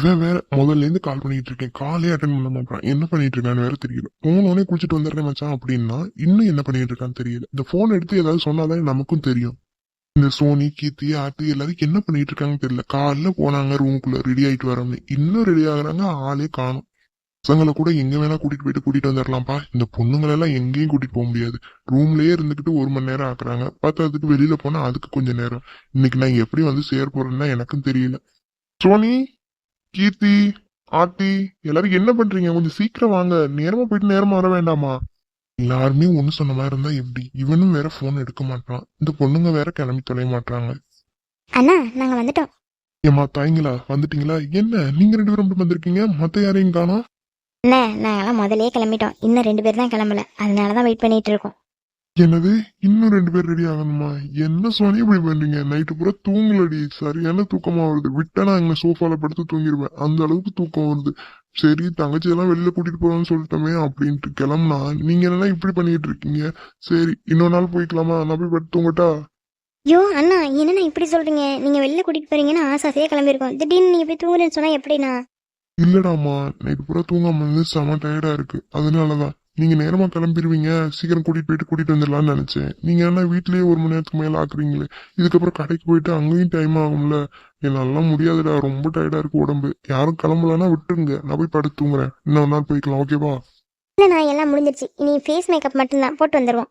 இவன் வேற முதல்ல இருந்து கால் பண்ணிட்டு இருக்கேன். காலே அட்டன் பண்ண மாட்டான் என்ன பண்ணிட்டு இருக்கான்னு வேற தெரியல. போனோடனே குளிச்சுட்டு வந்துடுறேன் மச்சான் அப்படின்னா இன்னும் என்ன பண்ணிட்டு இருக்கான்னு தெரியல. இந்த போன் எடுத்து ஏதாவது சொன்னாதான் நமக்கும் தெரியும். இந்த சோனி கீர்த்தி ஆர்த்தி எல்லாரும் என்ன பண்ணிட்டு இருக்காங்கன்னு தெரியல. காலைல போனாங்க ரூமுக்குள்ள ரெடி ஆயிட்டு வரோம்னு. இன்னும் ரெடி ஆகுறாங்க ஆளே காணும். பசங்களை கூட எங்க வேணா கூட்டிட்டு போயிட்டு கூட்டிட்டு வந்துடலாம்ப்பா. இந்த பொண்ணுங்களை எல்லாம் எங்கேயும் கூட்டிட்டு போக முடியாது. ரூம்லயே இருந்துகிட்டு ஒரு மணி நேரம் ஆக்குறாங்க. பத்தாததுக்கு வெளியில போனா அதுக்கு கொஞ்சம் நேரம். இன்னைக்கு நான் எப்படி வந்து சேர போறேன்னா எனக்கும் தெரியல. சோனி கீர்த்தி ஆர்த்தி எல்லாரும் என்ன பண்றீங்க? கொஞ்சம் சீக்கிரம் வாங்க. நேரமா போயிட்டு நேரமா வர வேண்டாமா? எல்லாருமே ஒண்ணு சொன்ன மாதிரி இருந்தா எப்படி? இவனும் வேற போன் எடுக்க மாட்டான் இந்த பொண்ணுங்க வேற கிளம்பி தொலைய மாட்டாங்க அண்ணா நாங்க வந்துட்டோம். ஏமா தாய்ங்களா? வந்துட்டீங்களா? என்ன? நீங்க ரெண்டு பேரும் மட்டும் வந்திருக்கீங்க? மத்த யாரையும் காணோம்? அண்ணே நாங்கெல்லாம் முதல்லயே கிளம்பிட்டோம். இன்னும் ரெண்டு பேர் தான் கிளம்பல. அதனால தான் வெயிட் பண்ணிட்டு இருக்கோம். என்னது? இன்னும் ரெண்டு பேர் ரெடி ஆகணுமா? என்ன சோனி இப்படி பண்றீங்க? நைட்டு பூரா தூங்கலடி. சரியான தூக்கமா வருது. விட்டா நான் அங்க சோஃபால படுத்து தூங்கிடுவேன் அந்த அளவுக்கு தூக்கம் வருது. சரி தங்கச்சி எல்லாம் வெளியில கூட்டிட்டு போறோம்னு சொல்லிட்டோமே அப்படின்ட்டு கிளம்புனா நீங்க என்னன்னா இப்படி பண்ணிட்டு இருக்கீங்க? சரி இன்னொரு நாள் போய்க்கலாமா? நான் போய் படுத்து தூங்கட்டா? ஐயோ அண்ணா என்னண்ணா இப்படி சொல்றீங்க? நீங்க வெளில கூட்டிட்டு போறீங்கன்னா ஆசாசையா கிளம்பிருக்கோம் திடீர்னு நீங்க போய் தூங்குறேன்னு சொன்னா எப்படிண்ணா? இல்லடாமா. நைட்டு பூரா தூங்காம இருந்து செம டயர்டா இருக்கு. அதனாலதான். நீங்க நேரமா கிளம்பிடுவீங்க சீக்கிரம் கூட்டிட்டு போயிட்டு கூட்டிட்டு வந்துடலாம்னு நினைச்சேன். நீங்க என்ன வீட்லயே ஒரு மணி நேரத்துக்கு மேல ஆக்குறீங்களே. இதுக்கப்புறம் கடைக்கு போயிட்டு அங்கேயும் டைம் ஆகும்ல. என்னாலாம் முடியாதுடா. ரொம்ப டயர்டா இருக்கு உடம்பு. யாரும் கிளம்பலன்னா விட்டுருங்க. நான் போய் படுத்து தூங்குறேன். இன்னொரு நாள் போய்க்கலாம். ஓகேவா இல்லண்ணா எல்லாம் முடிஞ்சிருச்சு. இனி ஃபேஸ் மேக்கப் மட்டும்தான். போட்டு வந்துருவோம்.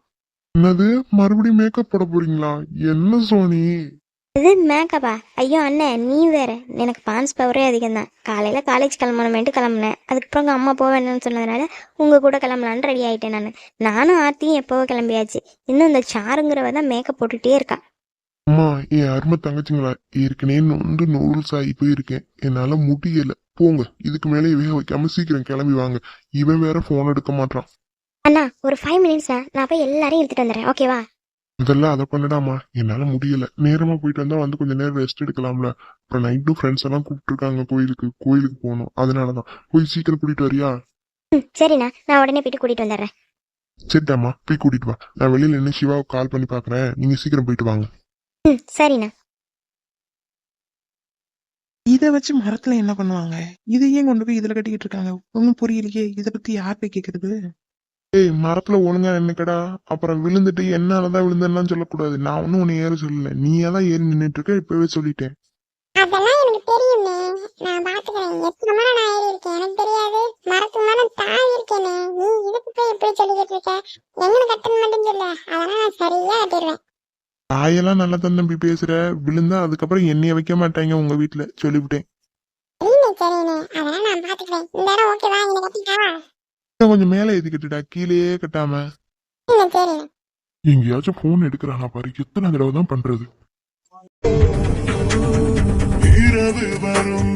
என்னது? மறுபடியும் மேக்கப் போட போறீங்களா? என்ன சோனி? இது மேக்கப்பா. ஐயோ அண்ணன் நீ வேற. எனக்கு பான்ஸ் பவரே அதிகம் தான் காலையில காலேஜ் கிளம்பணுமேட்டு கிளம்புனேன். அதுக்கப்புறம் உங்க அம்மா போக வேணும்னு சொன்னதுனால உங்க கூட கிளம்பலான்னு ரெடி ஆயிட்டேன் நான். நானும் ஆர்த்தியும் எப்போவோ கிளம்பியாச்சு. இன்னும் இந்த சாருங்கிறவ தான் மேக்கப் போட்டுட்டே இருக்கா அம்மா என் அருமை தங்கச்சிங்களா? ஏற்கனவே நொந்து நூடுல்ஸ் ஆகி போயிருக்கேன். என்னால முடியல. போங்க. இதுக்கு மேலே இவன் வைக்காம சீக்கிரம் கிளம்பி வாங்க. இவன் வேற போன் எடுக்க மாட்டான் அண்ணா ஒரு ஃபைவ் மினிட்ஸ்ண்ணா நான் போய் எல்லாரையும் எடுத்துட்டு வந்துடுறேன். ஓகேவா இதெல்லாம் அதை பண்ணடாமா என்னால முடியல. நேரமா போயிட்டு வந்தா வந்து கொஞ்ச நேரம் ரெஸ்ட் எடுக்கலாம்ல. அப்புறம் நைட்டும் ஃப்ரெண்ட்ஸ் எல்லாம் கூப்பிட்டு இருக்காங்க கோயிலுக்கு கோயிலுக்கு போகணும். அதனாலதான். போய் சீக்கிரம் கூட்டிட்டு வரியா? ம் சரிண்ணா. நான் உடனே போயிட்டு கூட்டிட்டு வந்துடுறேன். சரிடாமா போய் கூட்டிட்டு வா. நான் வெளியில நின்று சிவாவுக்கு கால் பண்ணி பாக்குறேன். நீங்க சீக்கிரம் போயிட்டு வாங்க. ம் சரிண்ணா. இத வச்சு மரத்துல என்ன பண்ணுவாங்க? இதை ஏன் கொண்டு போய் இதுல கட்டிக்கிட்டு இருக்காங்க. ஒன்னும் புரியலையே. இத பத்தி யார் போய் கேக்குறது? ஏய் மரத்துல ஒழுங்கா நின்னுக்கடா. அப்புறம் விழுந்துட்டு என்னாலதான் விழுந்தேன்னு சொல்லக்கூடாது. நான் ஒன்னும் உன்னை ஏற சொல்லல. நீயே தான் ஏறி நின்னுட்டு இருக்க இப்பவே சொல்லிட்டேன். அதெல்லாம் எனக்கு தெரியுமே. நான் பாத்துக்கிறேன். எத்தனை முறை நான் ஏறி இருக்கேன்? எனக்கு தெரியாது. மரத்து மரம் தாவி இருக்கேனே. நீ இதுக்கு போய் எப்படி சொல்லிக்கிட்டு இருக்க? எங்கன கட்டணும் மட்டும் சொல்லு. அதெல்லாம் நான் சரியா கட்டிடுவேன் தாயெல்லாம் நல்லா தான் தம்பி பேசுற. விழுந்தா அதுக்கப்புறம் என்னைய வைக்க மாட்டாங்க உங்க வீட்டுல சொல்லிவிட்டேன். சரிண்ணே சரிண்ணே அதெல்லாம் நான் பாத்துக்கிறேன். இந்த இடம் ஓகேவா கட்டிக்கா இன்னும் கொஞ்சம் மேலே ஏத்திக்கிட்டுடா கீழேயே கட்டாம. எங்கேயாச்சும் போன் எடுக்கிறானா பாரு எத்தனை தடவை தான் பண்றது? இரவு வரும்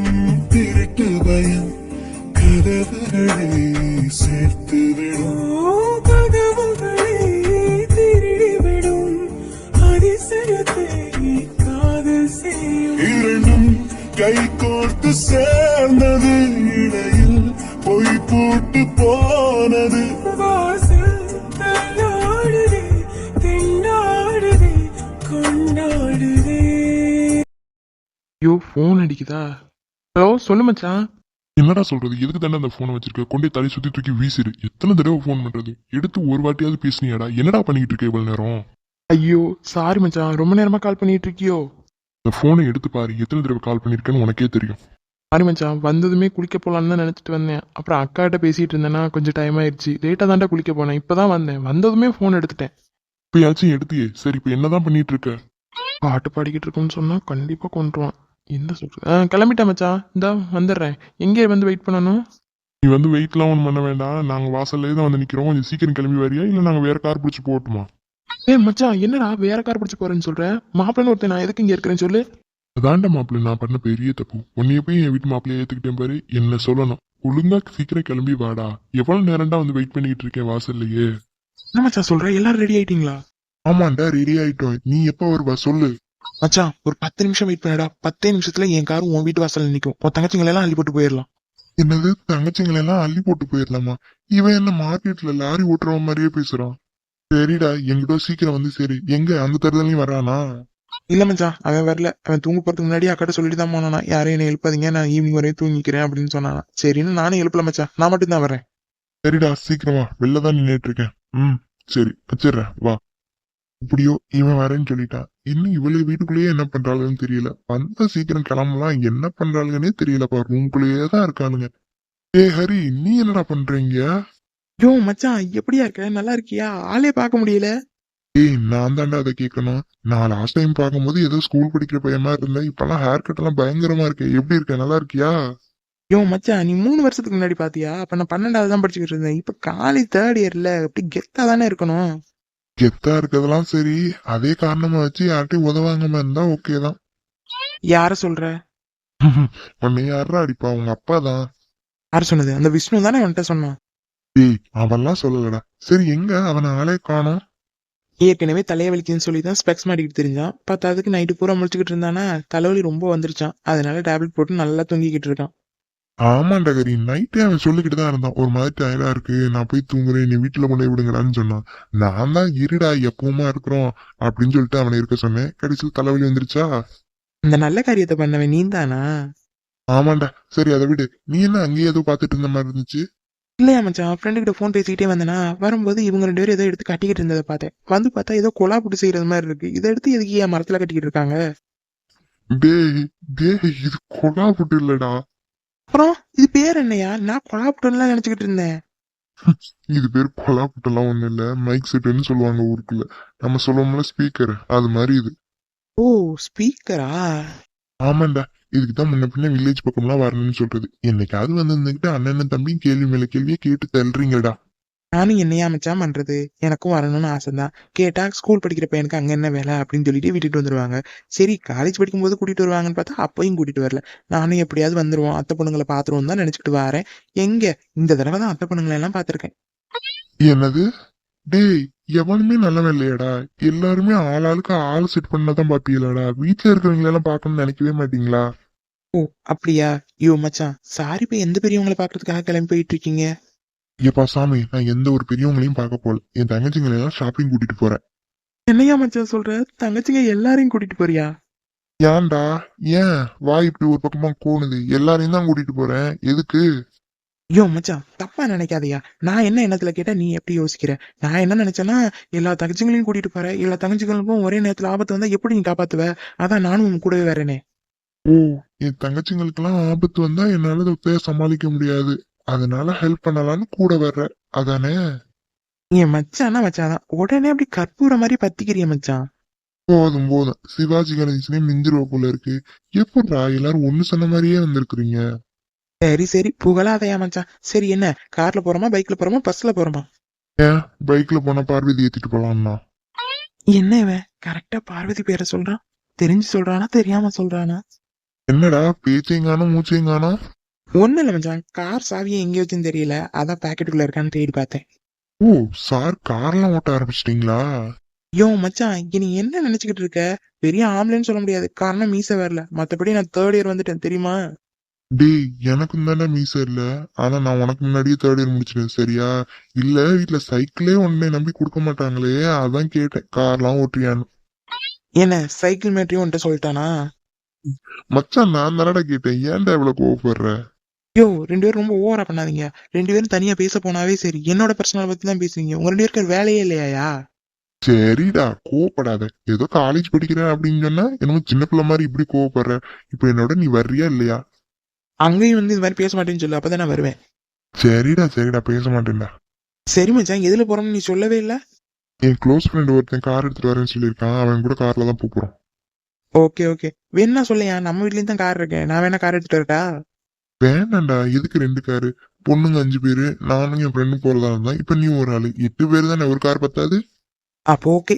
திருட்டு பயம் கதவுகளை சேர்த்து விடும். கதவுகளை திருடிவிடும் அதிசயத்தை காதல் செய்யும். இரண்டும் கை கோர்த்து சேர்ந்தது அடிக்குதா ஹலோ சொல்லு மச்சான். என்னடா சொல்றது? எதுக்கு தானே அந்த போனை வச்சிருக்க? கொண்டே தலை சுத்தி தூக்கி வீசிடு எத்தனை தடவை ஃபோன் பண்றது? எடுத்து ஒரு வாட்டியாவது பேசுனியாடா? என்னடா பண்ணிக்கிட்டு இருக்க இவ்வளவு நேரம்? ஐயோ சாரி மச்சான். ரொம்ப நேரமா கால் பண்ணிட்டு இருக்கியோ? இந்த போனை எடுத்து பாரு. எத்தனை தடவை கால் பண்ணிருக்கேன்னு உனக்கே தெரியும். சாரி மச்சான். வந்ததுமே குளிக்க போலான்னு தான் நினைச்சிட்டு வந்தேன். அப்புறம் அக்காட்ட பேசிட்டு இருந்தேன்னா கொஞ்சம் டைம் ஆயிடுச்சு லேட்டா தான்டா குளிக்க போனேன். இப்பதான் வந்தேன். வந்ததுமே போன் எடுத்துட்டேன். இப்பயாச்சும் எடுத்தியே. சரி இப்ப என்னதான் பண்ணிட்டு இருக்க? பாட்டு பாடிக்கிட்டு இருக்கோம்னு சொன்னா கண்டிப்பா கொண்டுருவான் என்ன சொல்றது ஆ, கிளம்பிட்டேன் மச்சான். இந்தா வந்துடுறேன். எங்கே வந்து வெயிட் பண்ணணும்? நீ வந்து வெயிட்லாம் ஒன்றும் பண்ண வேண்டாம். நாங்க வாசல்லே தான் வந்து நிக்கிறோம். கொஞ்சம் சீக்கிரம் கிளம்பி வரியா? இல்ல நாங்க வேற கார் பிடிச்சி போகட்டுமா? ஏ மச்சான் என்னடா வேற கார் பிடிச்சு போறேன்னு சொல்றேன் மாப்பிள்ளன்னு ஒருத்தன் நான் எதுக்கு இங்க இருக்கிறேன்னு சொல்லு. அதான்டா மாப்பிள்ளை நான் பண்ண பெரிய தப்பு. உன்னைய போய் என் வீட்டு மாப்பிள்ளைய ஏத்துக்கிட்டேன் பாரு. என்ன சொல்லணும். ஒழுங்கா சீக்கிரம் கிளம்பி வாடா. எவ்வளவு நேரம்டா வந்து வெயிட் பண்ணிக்கிட்டு இருக்கேன் வாசல்லையே? என்ன மச்சான் சொல்ற? எல்லாரும் ரெடி ஆயிட்டீங்களா? ஆமாண்டா ரெடி ஆயிட்டோம். நீ எப்ப வருவா? சொல்லு. மச்சான் ஒரு பத்து நிமிஷம் வெயிட் பண்ணடா. பத்தே நிமிஷத்துல என் காரும் உன் வீட்டு வாசல்ல நிக்கும். உன் தங்கச்சிங்களை எல்லாம் அள்ளி போட்டு போயிடலாம். என்னது? தங்கச்சிங்களை எல்லாம் அள்ளி போட்டு போயிடலாமா? இவன் என்ன மார்க்கெட்ல லாரி ஓட்டுறவன் மாதிரியே பேசுறான். சரிடா எங்கிட்ட சீக்கிரம் வந்து சரி. எங்க? அந்த தருதலையும் வரானா? இல்ல மச்சான் அவன் வரல. அவன் தூங்க போறதுக்கு முன்னாடி அக்காட்ட சொல்லிட்டு தான் போனானா. யாரையும் என்ன எழுப்பாதீங்க நான் ஈவினிங் வரையும் தூங்கிக்கிறேன் அப்படின்னு சொன்னானா. சரின்னு நானும் எழுப்பல மச்சான். நான் மட்டும் தான் வரேன் சரிடா சீக்கிரமா வெளில தான் நின்னுட்டு இருக்கேன். ம் சரி வச்சிடுறேன். வா. இப்படியோ இவன் வரேன்னு சொல்லிட்டான் இன்னும் இவளுக்கு வீட்டுக்குள்ளேயே என்ன பண்றாளுன்னு தெரியல. வந்தா சீக்கிரம் கிளம்பலாம் என்ன பண்றாளுங்கன்னே தெரியலப்பா ரூம்குள்ளேயே தான் இருக்கானுங்க ஏ ஹரி நீ என்னடா பண்றீங்க? யோ மச்சான் எப்படியா இருக்க? நல்லா இருக்கியா? ஆளே பார்க்க முடியல. ஏய் நான் தாண்டா அதை கேட்கணும். நான் லாஸ்ட் டைம் பார்க்கும்போது ஏதோ ஸ்கூல் படிக்கிற பையன் மாதிரி இருந்தேன். இப்பெல்லாம் ஹேர் கட் எல்லாம் பயங்கரமா இருக்கு. எப்படி இருக்க? நல்லா இருக்கியா? யோ மச்சான் நீ மூணு வருஷத்துக்கு முன்னாடி பாத்தியா? அப்ப நான் பன்னெண்டாவது தான் படிச்சுக்கிட்டு இருந்தேன். இப்ப காலேஜ் தேர்ட் இயர்ல அப்படி கெத்தா தானே இருக்கணும். கெத்தா இருக்கதெல்லாம் சரி அதே காரணமா வச்சு யார்கிட்டயும் உதவாங்காம இருந்தா ஓகே தான். யார சொல்ற? உன்னை யாரா அடிப்பா? உங்க அப்பா தான். யார் சொன்னது? அந்த விஷ்ணு தானே உன்கிட்ட சொன்னான்? ஏய் அவன்லாம் சொல்லலடா. சரி எங்க? அவனை ஆளே காணோம். ஏற்கனவே தலைய வலிக்குன்னு சொல்லி தான் ஸ்பெக்ஸ் மாட்டிக்கிட்டு தெரிஞ்சான். பத்தாவதுக்கு நைட்டு பூரா முழிச்சுக்கிட்டு இருந்தானா? தலைவலி ரொம்ப வந்துருச்சான். அதனால டேப்லெட் போட்டு நல்லா தூங்கிக்கிட்டு இருக்கான். ஆமாண்டா கரி நைட்டே அவன் சொல்லிக்கிட்டு தான் இருந்தான். ஒரு மாதிரி டயர்டா இருக்கு. நான் போய் தூங்குறேன். நீ வீட்டுல கொண்டு விடுங்கடான்னு சொன்னான். நான் தான் இருடா. எப்பவுமா இருக்கிறோம். அப்படின்னு சொல்லிட்டு அவனை இருக்க சொன்னேன். கடைசியில் தலைவலி வந்துருச்சா? இந்த நல்ல காரியத்தை பண்ணவன் நீ தானா ஆமாண்டா. சரி அதை விடு. நீ என்ன அங்கேயே ஏதோ பாத்துட்டு இருந்த மாதிரி இருந்துச்சு? இல்லையா மச்சான். ஃப்ரெண்டு கிட்ட ஃபோன் பேசிக்கிட்டே வந்தனா வரும்போது இவங்க ரெண்டு பேரும் ஏதோ எடுத்து கட்டிக்கிட்டு இருந்ததை பார்த்தேன். வந்து பார்த்தா ஏதோ கொலா புட்டு செய்யறது மாதிரி இருக்கு. இதை எடுத்து எதுக்கு ஏன் மரத்துல கட்டிக்கிட்டு இருக்காங்க? டேய் டேய் இது கொடா புட்டு இல்லடா. அப்புறம் இது பேர் என்னையா? நான் கொலா புட்டுலாம் நினைச்சுக்கிட்டு இருந்தேன். இது பேர் கொலா புட்டெல்லாம் ஒண்ணும் இல்ல. மைக் செட்டுன்னு சொல்லுவாங்க ஊருக்குள்ள. நம்ம சொல்லுவோம்ல ஸ்பீக்கர் அது மாதிரி இது. ஓ ஸ்பீக்கரா ஆமாண்டா. இதுக்கு தான் முன்ன பின்ன வில்லேஜ் பக்கம்லாம் வரணும்னு சொல்றது. என்னைக்காவது வந்து இருந்துகிட்டு அண்ணன் தம்பி கேள்வி மேல கேள்வியே கேட்டு தள்ளுறீங்கடா. நானும் என்னையா மச்சான் பண்றது? எனக்கும் வரணும்னு ஆசைதான். கேட்டா ஸ்கூல் படிக்கிற பையனுக்கு அங்க என்ன வேலை அப்படின்னு சொல்லிட்டு விட்டுட்டு வந்துருவாங்க. சரி காலேஜ் படிக்கும்போது கூட்டிட்டு வருவாங்கன்னு பார்த்தா அப்பயும் கூட்டிட்டு வரல. நானும் எப்படியாவது வந்துருவோம். அத்தை பொண்ணுங்களை பாத்துருவோம் தான் நினைச்சுக்கிட்டு வரேன். எங்க? இந்த தடவை தான் அத்தை பொண்ணுங்களை எல்லாம் பாத்திருக்கேன் என்னது? டேய் எவனுமே நல்லவன் இல்லையாடா. எல்லாருமே ஆளாளுக்கு ஆள் செட் பண்ணதான் பாப்பீங்களாடா. வீட்டுல இருக்கிறவங்க எல்லாம் பார்க்கணும்னு நினைக்கவே மாட்டீங்களா? ஓ அப்படியா? ஐயோ மச்சான் சாரி போய் எந்த பெரியவங்களை பாக்குறதுக்காக கிளம்பி போயிட்டு இருக்கீங்க? ஏப்பா சாமி நான் எந்த ஒரு பெரியவங்களையும் பார்க்க போல. என் தங்கச்சிங்களை எல்லாம் ஷாப்பிங் கூட்டிட்டு போறேன். என்னையா மச்சான் சொல்ற? தங்கச்சிங்க எல்லாரையும் கூட்டிட்டு போறியா? ஏன்டா? ஏன்? வா இப்படி ஒரு பக்கமா கோணுது எல்லாரையும் தான் கூட்டிட்டு போறேன். எதுக்கு? ஐயோ மச்சான் தப்பா நினைக்காதயா. நான் என்ன எண்ணத்துல கேட்டா நீ எப்படி யோசிக்கிற? நான் என்ன நினைச்சேன்னா எல்லா தங்கச்சிங்களையும் கூட்டிட்டு போற எல்லா தங்கச்சிங்களுக்கும் ஒரே நேரத்துல ஆபத்து வந்தா எப்படி நீ காப்பாத்துவ? அதான் நானும் உன் கூடவே வரேனே. ஓ என் தங்கச்சிங்களுக்கெல்லாம் ஆபத்து வந்தா என்னால சமாளிக்க முடியாது. அதனால ஹெல்ப் பண்ணலாம்னு கூட வர்ற. அதானே? என் மச்சானா மச்சான்? உடனே அப்படி கற்பூர மாதிரி பத்திக்கிறிய மச்சான். போதும் போதும். சிவாஜி கணேசனே மிஞ்சிருவ போல இருக்கு. எப்படா எல்லாரும் ஒண்ணு சொன்ன மாதிரியே வந்திருக்கிறீங்க? சரி சரி. புகழாதயா மச்சான். சரி என்ன? கார்ல போறோமா பைக்ல போறோமா பஸ்ல போறோமா? ஏன் பைக்ல போன பார்வதி ஏத்திட்டு போலாம்னா? என்ன இவன்? கரெக்டா பார்வதி பேரை சொல்றான்? தெரிஞ்சு சொல்றானா தெரியாம சொல்றானா? என்னடா பேச்சைங்கானோ மூச்சைங்கானோ ஒண்ணு இல்ல மச்சான். கார் சாவியை எங்க வச்சுன்னு தெரியல. அதான் பாக்கெட்டுக்குள்ள இருக்கான்னு தேடி பார்த்தேன். ஓ சார் கார்லாம் ஓட்ட ஆரம்பிச்சிட்டீங்களா? யோ மச்சான் இங்க நீ என்ன நினைச்சுக்கிட்டு இருக்க? பெரிய ஆம்பளைன்னு சொல்ல முடியாது. காரணம் மீச வரல. மத்தபடி நான் தேர்ட் இயர் வந்துட்டேன். தெரியுமா? டேய் எனக்கும் தானே மீச இல்ல. ஆனா நான் உனக்கு முன்னாடியே தேர்ட் இயர் முடிச்சிட்டேன். சரியா? இல்ல வீட்ல சைக்கிளே உன்னை நம்பி கொடுக்க மாட்டாங்களே. அதான் கேட்டேன். கார்லாம் ஓட்டுறியான்னு. என்ன சைக்கிள் மேட்ரியும் உன்கிட்ட சொல்லிட்டானா? மச்சான் நான் தானடா கேட்டேன். ஏன்டா இவ்வளவு கோவப்படுற? யோ ரெண்டு பேரும் ரொம்ப ஓவரா பண்ணாதீங்க. ரெண்டு பேரும் தனியா பேச போனாவே சரி. என்னோட பர்சனல் பத்தி தான் பேசுவீங்க. உங்க ரெண்டு பேருக்கு வேலையே இல்லையா சரிடா கோவப்படாத. ஏதோ காலேஜ் படிக்கிறேன் அப்படின்னு சொன்னா என்னமோ சின்ன பிள்ளை மாதிரி இப்படி கோவப்படுற. இப்ப என்னோட நீ வர்றியா இல்லையா? அங்கேயும் வந்து இந்த மாதிரி பேச மாட்டேன்னு சொல்லு. அப்பதான் நான் வருவேன். சரிடா சரிடா. பேச மாட்டேன்டா. சரி மச்சான் எதுல போறோம்னு நீ சொல்லவே இல்ல? என் க்ளோஸ் ஃப்ரெண்ட் ஒருத்தன் கார் எடுத்துட்டு வரேன்னு சொல்லியிருக்கான். அவன் கூட கார்ல தான் போறோம் ஓகே ஓகே வேணா சொல்லையா நம்ம வீட்லயும் தான் கார் இருக்கேன் நான் வேணா கார் எடுத்துட்டு வரட்டா? வேண்டாம்டா எதுக்கு ரெண்டு காரு? பொண்ணுங்க அஞ்சு பேரு நானும் என் ஃப்ரெண்டும் போறதா இருந்தா இப்ப நீ ஒரு ஆளு. எட்டு பேர் தானே ஒரு கார் பத்தாது? அப்போ ஓகே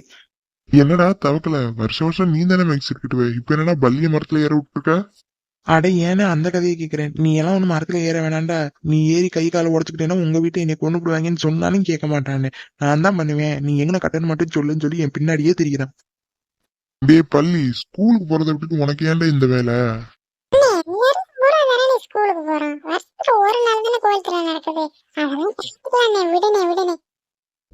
என்னடா தவக்கல. வருஷம் வருஷம் நீ தானே மைக் செட் கட்டுவ இப்ப என்னடா பல்லிய மரத்துல ஏற விட்டுருக்க? அட ஏன்னா அந்த கதையை கேக்குறேன்? நீ எல்லாம் ஒண்ணு மரத்துல ஏற வேணாம்டா நீ ஏறி கை காலை உடச்சுக்கிட்டேன்னா உங்க வீட்டை என்னை கொண்டு போடுவாங்கன்னு சொன்னாலும் கேட்க மாட்டானே நான் தான் பண்ணுவேன். நீ எங்கன கட்டணும் மட்டும் சொல்லுன்னு சொல்லி என் பின்னாடியே தெரிகிறான் டேய் பள்ளி ஸ்கூலுக்கு போறத விட்டுட்டு உனக்கு ஏன்டா இந்த வேலை? ஸ்கூலுக்கு போறான். வருஷத்துல ஒரு நாள் தானே கோயில் திருவிழா நடக்குது. அதெல்லாம் விடுனே விடுனே.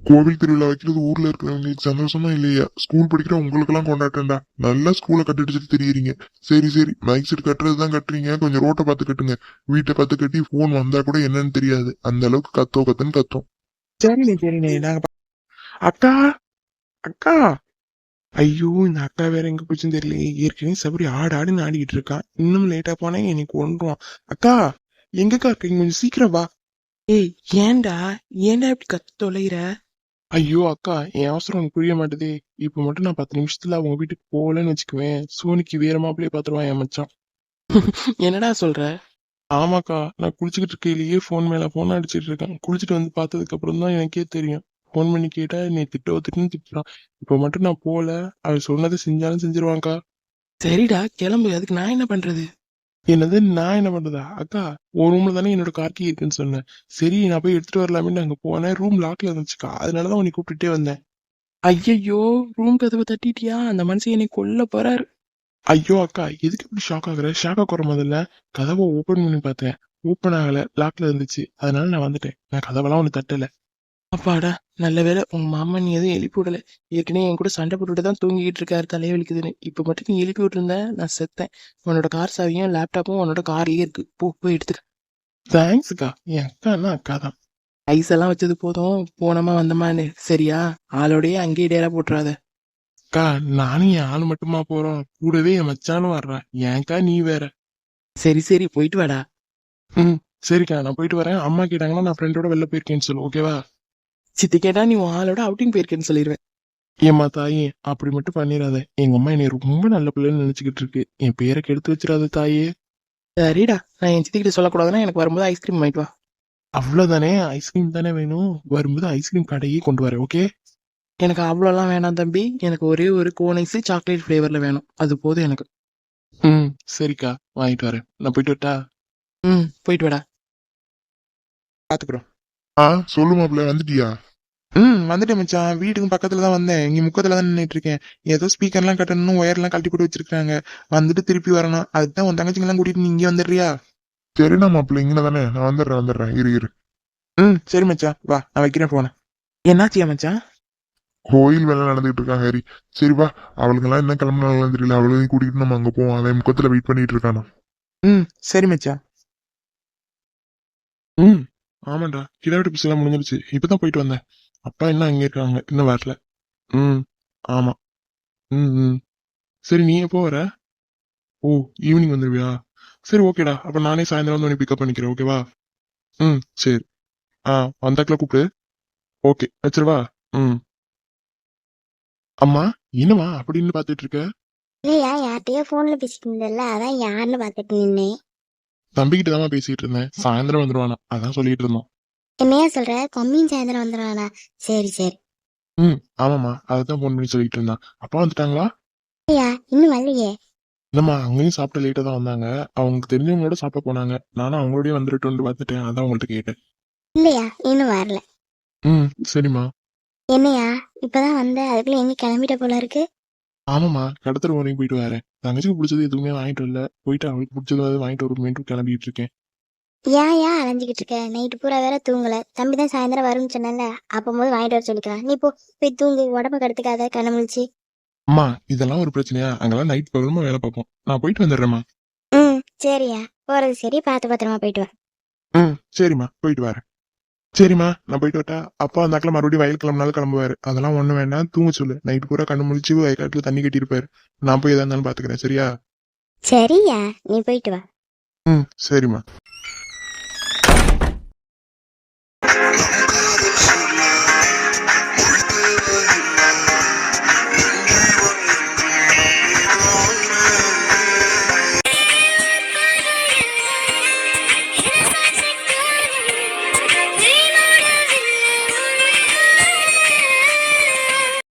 கோவில் திருவிழா வைக்கிறது ஊர்ல இருக்கிறவங்களுக்கு சந்தோஷமா இல்லையா? ஸ்கூல் படிக்கிற உங்களுக்கு எல்லாம் கொண்டாட்டம்டா நல்லா ஸ்கூலை கட்டிட்டு தெரியுறீங்க. சரி சரி. மைக் செட் கட்டுறது தான் கட்டுறீங்க. கொஞ்சம் ரோட்டை பார்த்து கட்டுங்க. வீட்டை பார்த்து கட்டி போன் வந்தா கூட என்னன்னு தெரியாது. அந்த அளவுக்கு கத்தோ கத்துன்னு கத்தும். சரிண்ணே சரிண்ணே. நாங்க அக்கா அக்கா. ஐயோ இந்த அக்கா வேற எங்க போச்சுன்னு தெரியல. ஏற்கனவே சபரி ஆடு ஆடுன்னு ஆடிக்கிட்டு இருக்கான் இன்னும் லேட்டா போனா எனக்கு ஒன்றுவான் அக்கா எங்கக்கா இருக்கீங்க? கொஞ்சம் சீக்கிரம் வா. ஏய் ஏன்டா? ஏன்டா இப்படி கத்து தொலைகிற ஐயோ அக்கா என் அவசரம் உனக்கு புரிய மாட்டேதே. இப்ப மட்டும் நான் பத்து நிமிஷத்துல அவங்க வீட்டுக்கு போகலன்னு வச்சுக்குவேன். சோனிக்கு வேற மாப்பிள்ளைய பாத்துருவான் என் மச்சான். என்னடா சொல்ற? ஆமாக்கா நான் குளிச்சுக்கிட்டு இருக்கையிலேயே ஃபோன் மேல ஃபோன் அடிச்சிட்டு இருக்கேன். குளிச்சுட்டு வந்து பார்த்ததுக்கு அப்புறம் தான் எனக்கே தெரியும். ஃபோன் பண்ணி கேட்டா நீ திட்ட திட்டுன்னு திட்டுறான். இப்போ மட்டும் நான் போல. அவன் சொன்னதை செஞ்சாலும் செஞ்சிருவான்க்கா. சரிடா கிளம்பு. அதுக்கு நான் என்ன பண்றது? என்னது? நான் என்ன பண்றதா? அக்கா ஒரு ரூம்ல தானே என்னோட கார்கி இருக்குன்னு சொன்னேன். சரி நான் போய் எடுத்துட்டு வரலாமேன்னு அங்க போனேன். ரூம் லாக்ல இருந்துச்சுக்கா அதனாலதான் உன்னை கூப்பிட்டுட்டே வந்தேன். ஐயையோ ரூம் கதவை தட்டிட்டியா? அந்த மனுஷன் என்னை கொல்ல போறாரு. ஐயோ அக்கா எதுக்கு இப்படி ஷாக் ஆகுற? ஷாக் ஆகுற முதல்ல. கதவை ஓபன் பண்ணி பார்த்தேன். ஓப்பன் ஆகல. லாக்ல இருந்துச்சு. அதனால நான் வந்துட்டேன். நான் கதவெல்லாம் ஒண்ணு தட்டல. அப்பாடா நல்ல வேளை உங்க மாமா நீ எதுவும் எழுப்பி விடல. ஏற்கனவே என் கூட சண்டை போட்டுட்டு தான் தூங்கிட்டு இருக்காரு தலைவலிக்குதுன்னு இப்ப மட்டும் நீ எழுப்பி விட்டுருந்தேன் நான் செத்தேன். உன்னோட கார் சாவியும் லேப்டாப்பும் உன்னோட கார்லயே இருக்கு. போ போய் எடுத்துக்க. தேங்க்ஸ்க்கா என் அக்கான்னா அக்கா தான். ஐஸ் எல்லாம் வச்சது போதும். போனோமா வந்தோமான்னு. சரியா? ஆளோடயே அங்கேயே டேரா போட்டுறாத. அக்கா நானும் என் ஆளு மட்டுமா போறோம். கூடவே என் மச்சானும் வர்றான் ஏன்க்கா நீ வேற? சரி சரி. போயிட்டு வாடா. ம் சரிக்கா. நான் போயிட்டு வரேன். அம்மா கேட்டாங்கன்னா நான் ஃப்ரெண்டோட வெளில போயிருக்கேன்னு சொல்லு ஓகேவா சித்தி கேட்டா நீ உன் ஆளோட அவுட்டிங் போயிருக்கேன்னு சொல்லிடுவேன் ஏம்மா தாயே அப்படி மட்டும் பண்ணிடாத. எங்க அம்மா என்னை ரொம்ப நல்ல பிள்ளைன்னு நினைச்சுக்கிட்டு இருக்கு. என் பேரை கெடுத்து வச்சிடாத தாயே. சரிடா. நான் என் சித்திக்கிட்ட சொல்லக்கூடாதுன்னா எனக்கு வரும்போது ஐஸ்கிரீம் வாங்கிட்டு வா. அவ்வளவுதானே? ஐஸ்கிரீம் தானே வேணும். வரும்போது ஐஸ்கிரீம் கடையே கொண்டு வரேன் ஓகே எனக்கு அவ்வளோலாம் வேணாம் தம்பி. எனக்கு ஒரே ஒரு கோன் ஐஸ் சாக்லேட் ஃப்ளேவர்ல வேணும். அது போதும் எனக்கு. ம் சரிக்கா. வாங்கிட்டு வரேன். நான் போயிட்டு வரட்டா? ம் போயிட்டு வாடா. பாத்துக்கிறோம். ஆ சொல்லு மாப்பிள்ள வந்துட்டியா? ம் வந்துட்டேன் மச்சான். வீட்டுக்கும் பக்கத்துல தான் வந்தேன். இங்க முக்கத்துல தான் நின்னுட்டு இருக்கேன். ஏதோ ஸ்பீக்கர்லாம் கட்டணும் ஒயர்லாம் கழட்டி போட்டு வச்சிருக்காங்க வந்துட்டு திருப்பி வரணும். அதுதான் உன் தங்கச்சிங்கெல்லாம் கூட்டிட்டு நீ இங்கே வந்துடுறியா? சரிண்ணா மாப்பிள்ள இங்கே தானே. நான் வந்துடுறேன் வந்துடுறேன். இரு இரு. ம் சரி மச்சான். வா நான் வைக்கிறேன் போன என்னாச்சியா மச்சான்? கோயில் வேலை நடந்துகிட்டு இருக்கான் ஹரி. சரி வா. அவளுங்கெல்லாம் என்ன கிளம்புனாலும் தெரியல. அவளையும் கூட்டிகிட்டு நம்ம அங்க போவோம். அவன் முக்கத்துல வெயிட் பண்ணிட்டு இருக்கானா ம் சரி மச்சான். ம். ஆமாண்டா. கிலோமீட்டர் விட்டு எல்லாம் முடிஞ்சிருச்சு. இப்பதான் போயிட்டு வந்தேன். அப்பா என்ன அங்கே இருக்காங்க. இன்னும் வரல. ம். ஆமா. ம் ம். சரி நீ எப்போ வர? ஓ ஈவினிங் வந்துருவியா? சரி ஓகேடா. அப்ப நானே சாயந்தரம் வந்து உன்னை பிக்கப் பண்ணிக்கிறேன். ஓகேவா ம் சரி. ஆ வந்தாக்கில் கூப்பிடு. ஓகே வச்சிருவா? ம். அம்மா என்னம்மா அப்படின்னு பார்த்துட்டு இருக்க? இல்லையா யார்கிட்டயோ ஃபோனில் பேசிட்டு இருந்தல அதான் யாருன்னு பார்த்துட்டு நின்னேன். தம்பிக்கிட்ட தான் பேசிட்டு இருந்தேன். சாயந்தரம் வந்துருவானா? அதான் சொல்லிட்டு இருந்தோம். என்னையா சொல்ற? கம்மியும் சாயந்தரம் வந்துடுவானா சரி சரி. ம் ஆமாம்மா. அதுதான் ஃபோன் பண்ணி சொல்லிட்டு இருந்தான். அப்பா வந்துட்டாங்களா? இல்லையா இன்னும் வரலையே. இல்லம்மா அங்கேயும் சாப்பிட்ட லேட்டாக தான் வந்தாங்க. அவங்களுக்கு தெரிஞ்சவங்களோட சாப்பிட போனாங்க. நானும் அவங்களோடய வந்துட்டு பார்த்துட்டேன். அதான் உங்கள்ட்ட கேட்டேன். இல்லையா இன்னும் வரல. ம் சரிம்மா. என்னையா இப்பதான் வந்த? அதுக்குள்ள எங்க கிளம்பிட்ட போல இருக்கு? ஆமாம்மா. கடத்தல் வரையும் போயிட்டு வரேன் தங்கச்சிக்கு பிடிச்சது எதுவுமே வாங்கிட்டு வரல. போயிட்டு அவளுக்கு பிடிச்சது வாங்கிட்டு வருமேன்ட்டு கிளம்பிட்டு இருக்கேன். ஏன் ஏன் அலைஞ்சிக்கிட்டு இருக்க? நைட்டு பூரா வேற தூங்கல. தம்பி தான் சாயந்தரம் வரும்னு சொன்னல அப்போது வாங்கிட்டு வர சொல்லிக்கலாம் நீ போ போய் தூங்கு. உடம்ப கெடுத்துக்காத கண்ண முழிச்சு. அம்மா இதெல்லாம் ஒரு பிரச்சனையா? அங்கெல்லாம் நைட் பகலுமா வேலை பார்ப்போம். நான் போயிட்டு வந்துடுறேம்மா. ம் சரியா. போறது சரி. பார்த்து பத்திரமா போயிட்டு வா. ம் சரிம்மா. போயிட்டு வரேன். சரிம்மா நான் போயிட்டு வரட்டா. அப்பா அந்தாக்கில் மறுபடியும் வயல் கிளம்புனாலும் கிளம்புவாரு. அதெல்லாம் ஒண்ணு வேண்டாம் தூங்க சொல்லு. நைட் பூரா கண்ணு முழிச்சு வயக்காட்டுல தண்ணி கட்டியிருப்பாரு. நான் போய் எதா இருந்தாலும் பாத்துக்கிறேன் சரியா? சரியா நீ போயிட்டு வா. ம் சரிம்மா.